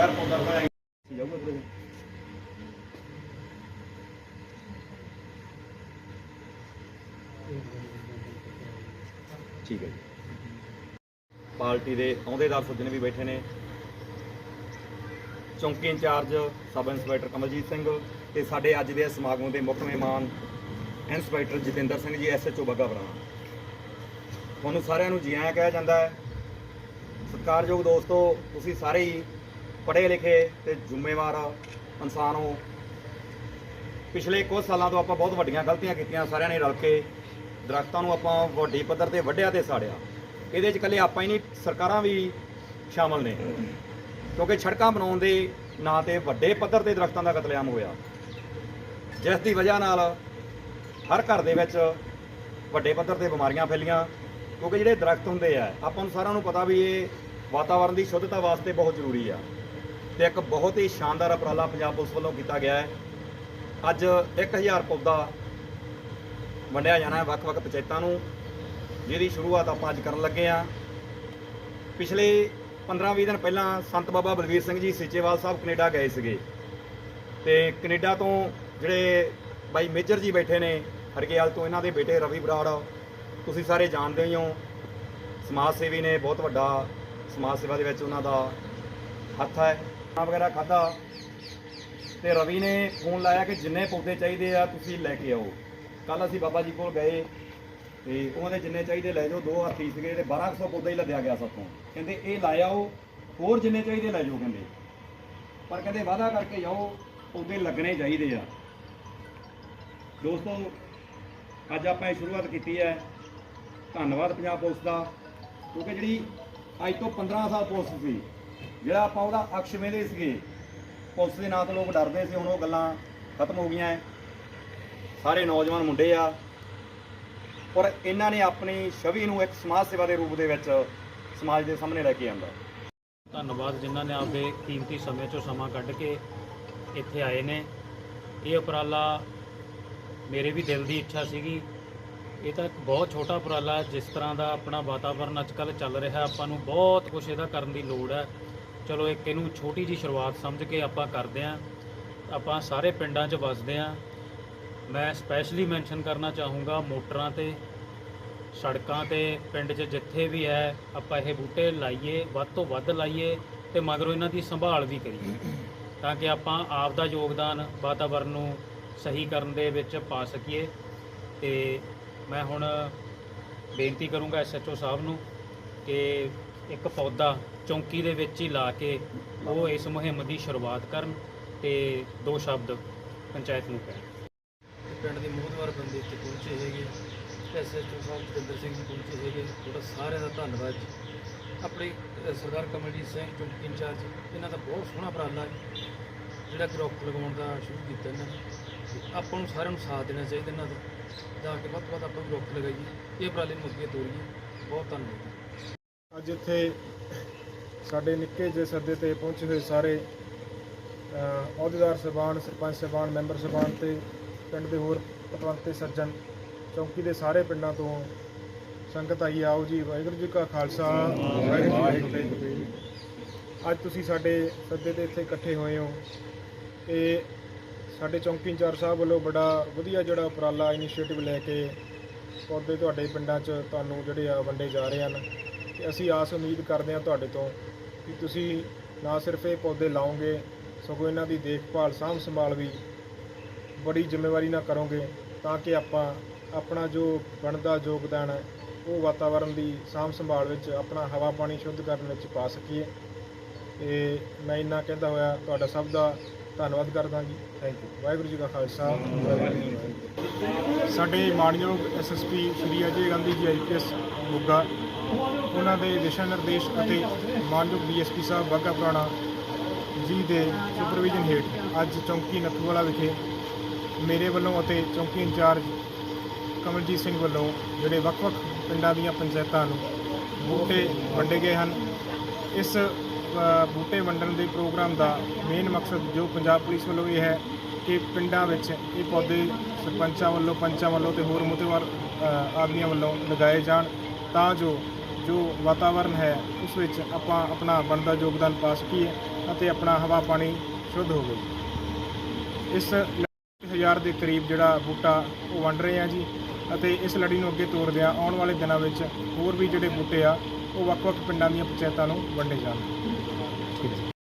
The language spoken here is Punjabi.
ਨਗਰ ਪੌਦਾ ਲਗਾਇਆ ਜਾਊਗਾ ਵੀਰੇ ਠੀਕ ਹੈ ਜੀ। ਪਾਰਟੀ ਦੇ ਅਹੁਦੇਦਾਰ ਸੱਜਣ ਵੀ ਬੈਠੇ ਨੇ, ਚੌਂਕੀ incharge, sub inspector Kamaljit Singh ਤੇ ਸਾਡੇ ਅੱਜ ਦੇ ਸਮਾਗਮ ਦੇ ਮੁੱਖ ਮਹਿਮਾਨ ਇੰਸਪੈਕਟਰ ਜਤਿੰਦਰ ਸਿੰਘ ਜੀ ਐਸਐਚਓ ਬੱਗਾ ਬਰਾਣਾ ਤੁਹਾਨੂੰ ਸਾਰਿਆਂ ਨੂੰ ਜੀ ਆਇਆਂ ਕਿਹਾ ਜਾਂਦਾ ਹੈ। ਸਤਿਕਾਰਯੋਗ ਦੋਸਤੋ, ਤੁਸੀਂ ਸਾਰੇ ਹੀ ਪੜ੍ਹੇ ਲਿਖੇ ਤੇ ਜ਼ਿੰਮੇਵਾਰ ਇਨਸਾਨ ਹੋ। ਪਿਛਲੇ ਕੁਝ ਸਾਲਾਂ ਤੋਂ ਆਪਾਂ ਬਹੁਤ ਵੱਡੀਆਂ ਗਲਤੀਆਂ ਕੀਤੀਆਂ, ਸਾਰਿਆਂ ਨੇ ਰਲ ਕੇ ਦਰਖਤਾਂ ਨੂੰ ਆਪਾਂ ਵੱਡੀ ਪੱਧਰ ਤੇ ਵੱਢਿਆ ਤੇ ਸਾੜਿਆ। ਇਹਦੇ 'ਚ ਇਕੱਲੇ ਆਪਾਂ ਹੀ ਨਹੀਂ, ਸਰਕਾਰਾਂ ਵੀ ਸ਼ਾਮਲ ਨੇ। ਕਿਉਂਕਿ ਸੜਕਾਂ ਬਣਾਉਣ ਦੇ ਨਾਂ ਤੇ ਵੱਡੇ ਪੱਧਰ ਤੇ ਦਰਖਤਾਂ ਦਾ ਕਤਲੇਆਮ ਹੋਇਆ। ਜਿਸ ਦੀ ਵਜ੍ਹਾ ਨਾਲ ਹਰ ਘਰ ਦੇ ਵਿੱਚ ਵੱਡੇ ਪੱਧਰ ਤੇ ਬਿਮਾਰੀਆਂ ਫੈਲੀਆਂ। ਕਿਉਂਕਿ ਜਿਹੜੇ ਦਰਖਤ ਹੁੰਦੇ ਆ, ਆਪਾਂ ਨੂੰ ਸਾਰਿਆਂ ਨੂੰ ਪਤਾ ਵੀ ਇਹ ਵਾਤਾਵਰਣ ਦੀ ਸ਼ੁੱਧਤਾ ਵਾਸਤੇ ਬਹੁਤ ਜ਼ਰੂਰੀ ਆ। ਤੇ ਇੱਕ ਬਹੁਤ ਹੀ ਸ਼ਾਨਦਾਰ ਉਪਰਾਲਾ ਪੰਜਾਬ ਪੁਲਿਸ ਵੱਲੋਂ ਕੀਤਾ ਗਿਆ ਹੈ। ਅੱਜ 1000 ਪੌਦਾ ਵੰਡਿਆ ਜਾਣਾ ਹੈ ਵੱਖ-ਵੱਖ ਪੰਚਾਇਤਾਂ ਨੂੰ। ਜਿਹਦੀ ਸ਼ੁਰੂਆਤ ਆਪਾਂ ਅੱਜ ਕਰਨ ਲੱਗੇ ਆ ਪਿਛਲੇ 15-20 ਦਿਨ ਪਹਿਲਾਂ ਸੰਤ ਬਾਬਾ ਬਲਵੀਰ ਸਿੰਘ ਜੀ ਸੀਚੇਵਾਲ ਸਾਹਿਬ ਕੈਨੇਡਾ ਗਏ ਸੀਗੇ। ਤੇ ਕੈਨੇਡਾ ਤੋਂ ਜਿਹੜੇ ਬਾਈ ਮੇਜਰ ਜੀ ਬੈਠੇ ਨੇ ਹਰਗੇਵਾਲ ਤੋਂ ਇਹਨਾਂ ਦੇ ਬੇਟੇ ਰਵੀ ਬਰਾੜ, ਤੁਸੀਂ ਸਾਰੇ ਜਾਣਦੇ ਹੀ ਹੋ। ਸਮਾਜ ਸੇਵੀ ਨੇ, ਬਹੁਤ ਵੱਡਾ ਸਮਾਜ ਸੇਵਾ ਦੇ ਵਿੱਚ ਉਹਨਾਂ ਦਾ ਹੱਥ ਹੈ। ਵਗੈਰਾ ਖਾਦਾ ਤੇ ਰਵੀ ਨੇ ਫੋਨ ਲਾਇਆ ਕਿ ਜਿੰਨੇ ਪੌਦੇ ਚਾਹੀਦੇ ਆ ਤੁਸੀਂ ਲੈ ਕੇ ਆਓ। ਕੱਲ ਅਸੀਂ ਬਾਬਾ ਜੀ ਕੋਲ ਗਏ ਤੇ ਉਹਨਾਂ ਦੇ ਜਿੰਨੇ ਚਾਹੀਦੇ ਲੈ ਜਾਓ, ਦੋ ਹਾਥੀ ਸੀਗੇ ਤੇ 1200 ਪੌਦਾ ਹੀ ਲੱਦਿਆ ਗਿਆ ਸਾਥੋਂ ਕਹਿੰਦੇ ਇਹ ਲਾਇਆ ਆਓ, ਹੋਰ ਜਿੰਨੇ ਚਾਹੀਦੇ ਲੈ ਜਾਓ ਕਹਿੰਦੇ। ਪਰ ਕਹਿੰਦੇ ਵਾਅਦਾ ਕਰਕੇ ਜਾਓ, ਪੌਦੇ ਲੱਗਣੇ ਚਾਹੀਦੇ ਆ। ਦੋਸਤੋ, ਅੱਜ ਆਪਾਂ ਇਹ ਸ਼ੁਰੂਆਤ ਕੀਤੀ ਹੈ। ਧੰਨਵਾਦ ਪੰਜਾਬ ਪੁਲਿਸ ਦਾ, ਕਿਉਂਕਿ ਜਿਹੜੀ ਅੱਜ ਤੋਂ 15 ਸਾਲ ਪੁਲਿਸ ਸੀ ਜਿਹੜਾ ਆਪਾਂ ਉਹਦਾ ਅਕਸ਼ ਵੇਂਦੇ ਸੀਗੇ, ਪੁਲਿਸ ਦੇ ਨਾਂ ਤੋਂ ਲੋਕ ਡਰਦੇ ਸੀ, ਹੁਣ ਉਹ ਗੱਲਾਂ ਖਤਮ ਹੋ ਗਈਆਂ ਹੈ ਸਾਰੇ ਨੌਜਵਾਨ ਮੁੰਡੇ ਆ। ਔਰ ਇਹਨਾਂ ਨੇ ਆਪਣੀ ਛਵੀ ਨੂੰ ਇੱਕ ਸਮਾਜ ਸੇਵਾ ਦੇ ਰੂਪ ਦੇ ਵਿੱਚ ਸਮਾਜ ਦੇ ਸਾਹਮਣੇ ਲੈ ਕੇ ਆਂਦਾ। ਧੰਨਵਾਦ ਜਿਨ੍ਹਾਂ ਨੇ ਆਪਦੇ ਕੀਮਤੀ ਸਮੇਂ ਚੋਂ ਸਮਾਂ ਕੱਢ ਕੇ ਇੱਥੇ ਆਏ ਨੇ। ਇਹ ਉਪਰਾਲਾ ਮੇਰੇ ਵੀ ਦਿਲ ਦੀ ਇੱਛਾ ਸੀਗੀ। ਇਹ ਤਾਂ ਇੱਕ ਬਹੁਤ ਛੋਟਾ ਉਪਰਾਲਾ ਜਿਸ ਤਰ੍ਹਾਂ ਦਾ ਆਪਣਾ ਵਾਤਾਵਰਨ ਅੱਜ ਕੱਲ੍ਹ ਚੱਲ ਰਿਹਾ, ਆਪਾਂ ਨੂੰ ਬਹੁਤ ਕੁਝ ਇਹਦਾ ਕਰਨ ਦੀ ਲੋੜ ਹੈ। ਚਲੋ ਇੱਕ ਇਹਨੂੰ ਛੋਟੀ ਜੀ ਸ਼ੁਰੂਆਤ ਸਮਝ ਕੇ ਆਪਾਂ ਕਰਦੇ ਆਂ ਆਪਾਂ ਸਾਰੇ ਪਿੰਡਾਂ 'ਚ ਵੱਸਦੇ ਆਂ ਮੈਂ ਸਪੈਸ਼ਲੀ ਮੈਂਸ਼ਨ ਕਰਨਾ ਚਾਹੂੰਗਾ ਮੋਟਰਾਂ ਤੇ, ਸੜਕਾਂ ਤੇ, ਪਿੰਡ 'ਚ ਜਿੱਥੇ ਵੀ ਹੈ, ਆਪਾਂ ਇਹ ਬੂਟੇ ਲਾਈਏ, ਵੱਧ ਤੋਂ ਵੱਧ ਲਾਈਏ ਤੇ ਮਗਰੋਂ ਇਹਨਾਂ ਦੀ ਸੰਭਾਲ ਵੀ ਕਰੀਏ। ਤਾਂ ਕਿ ਆਪਾਂ ਆਪ ਦਾ ਯੋਗਦਾਨ ਵਾਤਾਵਰਨ ਨੂੰ ਸਹੀ ਕਰਨ ਦੇ ਵਿੱਚ ਪਾ ਸਕੀਏ। ਤੇ ਮੈਂ ਹੁਣ ਬੇਨਤੀ ਕਰੂੰਗਾ ਐਸਐਚਓ ਸਾਹਿਬ ਨੂੰ ਕਿ ਇੱਕ ਪੌਦਾ ਚੌਂਕੀ ਦੇ ਵਿੱਚ ਹੀ ਲਾ ਕੇ ਉਹ ਇਸ ਮੁਹਿੰਮ ਦੀ ਸ਼ੁਰੂਆਤ ਕਰਨ ਤੇ ਦੋ ਸ਼ਬਦ ਪੰਚਾਇਤ ਨੂੰ ਕਹਿਣ। ਪਿੰਡ ਦੇ ਮੋਹਦਵਾਰ ਬੰਦੇ ਇੱਥੇ ਪਹੁੰਚੇ ਹੈਗੇ ਐਸਐਚਓ ਸਾਹਿਬ ਜਤਿੰਦਰ ਸਿੰਘ ਜੀ ਪਹੁੰਚੇ ਹੈਗੇ ਤੁਹਾਡਾ ਸਾਰਿਆਂ ਦਾ ਧੰਨਵਾਦ ਜੀ। ਆਪਣੇ ਸਰਦਾਰ ਕਮਲਜੀਤ ਸਿੰਘ ਚੌਂਕੀ ਇੰਚਾਰਜ, ਇਹਨਾਂ ਦਾ ਬਹੁਤ ਸੋਹਣਾ ਉਪਰਾਲਾ ਹੈ ਜਿਹੜਾ ਗਰੁੱਪ ਲਗਾਉਣ ਦਾ ਸ਼ੁਰੂ ਕੀਤਾ ਇਹਨਾਂ ਨੇ। ਆਪਾਂ ਨੂੰ ਸਾਰਿਆਂ ਨੂੰ ਸਾਥ ਦੇਣਾ ਚਾਹੀਦਾ ਇਹਨਾਂ ਦਾ, ਜਾ ਕੇ ਵੱਧ ਤੋਂ ਵੱਧ ਆਪਾਂ ਵੀ ਲਗਾਈਏ। ਇਹ ਉਪਰਾਲੇ ਨੂੰ ਅੱਗੇ ਤੋਰੀਏ। ਬਹੁਤ ਧੰਨਵਾਦ ਅੱਜ ਇੱਥੇ ਸਾਡੇ ਨਿੱਕੇ ਜਿਹੇ ਸੱਦੇ ਤੇ ਪਹੁੰਚੇ ਹੋਏ ਸਾਰੇ ਅਹੁਦੇਦਾਰ ਸਾਹਿਬਾਨ, ਸਰਪੰਚ ਸਾਹਿਬਾਨ, ਮੈਂਬਰ ਸਾਹਿਬਾਨ ਤੇ ਪਿੰਡ ਦੇ ਹੋਰ ਪਤਵੰਤੇ ਸੱਜਣ, ਚੌਂਕੀ ਦੇ ਸਾਰੇ ਪਿੰਡਾਂ ਤੋਂ ਸੰਗਤ ਆਈ, ਆਓ ਜੀ, ਵਾਹਿਗੁਰੂ ਜੀ ਕਾ ਖਾਲਸਾ, ਵਾਹਿਗੁਰੂ ਜੀ ਕੀ ਫਤਿਹ। ਅੱਜ ਤੁਸੀਂ ਸਾਡੇ ਸੱਦੇ ਤੇ ਇੱਥੇ ਇਕੱਠੇ ਹੋਏ ਹੋ ਇਹ ਸਾਡੇ ਚੌਂਕੀ ਇੰਚਾਰਜ ਸਾਹਿਬ ਵੱਲੋਂ ਬੜਾ ਵਧੀਆ ਜਿਹੜਾ ਉਪਰਾਲਾ ਇਨੀਸ਼ੀਏਟਿਵ ਲੈ ਕੇ ਪੌਦੇ ਤੁਹਾਡੇ ਪਿੰਡਾਂ 'ਚ ਤੁਹਾਨੂੰ ਜਿਹੜੇ ਆ ਵੰਡੇ ਜਾ ਰਹੇ ਹਨ। ਤੇ ਅਸੀਂ ਆਸ ਉਮੀਦ ਕਰਦੇ ਹਾਂ ਤੁਹਾਡੇ ਤੋਂ ਕਿ ਤੁਸੀਂ ਨਾ ਸਿਰਫ ਇਹ ਪੌਦੇ ਲਾਓਗੇ, ਸਗੋਂ ਇਹਨਾਂ ਦੀ ਦੇਖਭਾਲ ਸਾਂਭ ਸੰਭਾਲ ਵੀ ਬੜੀ ਜ਼ਿੰਮੇਵਾਰੀ ਨਾਲ ਕਰੋਗੇ ਤਾਂ ਕਿ ਆਪਾਂ ਆਪਣਾ ਜੋ ਬਣਦਾ ਯੋਗਦਾਨ ਹੈ, ਉਹ ਵਾਤਾਵਰਣ ਦੀ ਸਾਂਭ ਸੰਭਾਲ ਵਿੱਚ, ਆਪਣਾ ਹਵਾ ਪਾਣੀ ਸ਼ੁੱਧ ਕਰਨ ਵਿੱਚ ਪਾ ਸਕੀਏ। ਤੇ ਮੈਂ ਇੰਨਾ ਕਹਿੰਦਾ ਹੋਇਆ, ਤੁਹਾਡਾ ਸਭ ਦਾ ਧੰਨਵਾਦ ਕਰਦਾ ਜੀ। ਥੈਂਕ ਯੂ ਵਾਹਿਗੁਰੂ ਜੀ ਕਾ ਖਾਲਸਾ। ਵਾਹਿਗੁਰੂ ਜੀ ਕੀ ਫਤਿਹ ਸਾਡੇ ਮਾਣਯੋਗ ਐਸਐਸਪੀ ਸ਼੍ਰੀ ਅਜੇ ਗਾਂਧੀ ਜੀ ਆਈਪੀਐਸ ਮੋਗਾ, ਉਹਨਾਂ ਦੇ ਦਿਸ਼ਾ ਨਿਰਦੇਸ਼ ਅਤੇ ਮਾਨਯੋਗ ਡੀਐਸਪੀ ਸਾਹਿਬ ਬਾਘਾ ਪੁਰਾਣਾ ਜੀ ਦੇ ਸੁਪਰਵਿਜ਼ਨ ਹੇਠ ਅੱਜ ਚੌਂਕੀ ਨੱਥੂਵਾਲਾ ਵਿਖੇ ਮੇਰੇ ਵੱਲੋਂ ਅਤੇ ਚੌਂਕੀ ਇੰਚਾਰਜ ਕਮਲਜੀਤ ਸਿੰਘ ਵੱਲੋਂ ਜਿਹੜੇ ਵੱਖ-ਵੱਖ ਪਿੰਡਾਂ ਦੀਆਂ ਪੰਚਾਇਤਾਂ ਨੂੰ ਬੂਟੇ ਵੰਡੇ ਗਏ ਹਨ। ਇਸ ਬੂਟੇ ਵੰਡਣ ਦੇ ਪ੍ਰੋਗਰਾਮ ਦਾ ਮੇਨ ਮਕਸਦ ਜੋ ਪੰਜਾਬ ਪੁਲਿਸ ਵੱਲੋਂ ਇਹ ਹੈ ਕਿ ਪਿੰਡਾਂ ਵਿੱਚ ਇਹ ਪੌਦੇ ਸਰਪੰਚਾਂ ਵੱਲੋਂ, ਪੰਚਾਂ ਵੱਲੋਂ ਤੇ ਹੋਰ ਮੁਤੇਵਾਰ ਆਦਮੀਆਂ ਵੱਲੋਂ ਲਗਾਏ ਜਾਣ ਤਾਂ ਜੋ ਜੋ ਵਾਤਾਵਰਨ ਹੈ ਉਸ ਵਿੱਚ ਆਪਾਂ ਆਪਣਾ ਬਣਦਾ ਯੋਗਦਾਨ ਪਾ ਸਕੀਏ ਅਤੇ ਆਪਣਾ ਹਵਾ ਪਾਣੀ ਸ਼ੁੱਧ ਹੋਵੇ। ਇਸ ਹਜ਼ਾਰ ਦੇ ਕਰੀਬ ਜਿਹੜਾ ਬੂਟਾ ਉਹ ਵੰਡ ਰਹੇ ਆ ਜੀ ਅਤੇ ਇਸ ਲੜੀ ਨੂੰ ਅੱਗੇ ਤੋਰਦੇ ਆ ਆਉਣ ਵਾਲੇ ਦਿਨਾਂ ਵਿੱਚ ਹੋਰ ਵੀ ਜਿਹੜੇ ਬੂਟੇ ਆ ਉਹ ਵੱਖ-ਵੱਖ ਪਿੰਡਾਂ ਦੀਆਂ ਪੰਚਾਇਤਾਂ ਨੂੰ ਵੰਡੇ ਜਾਣ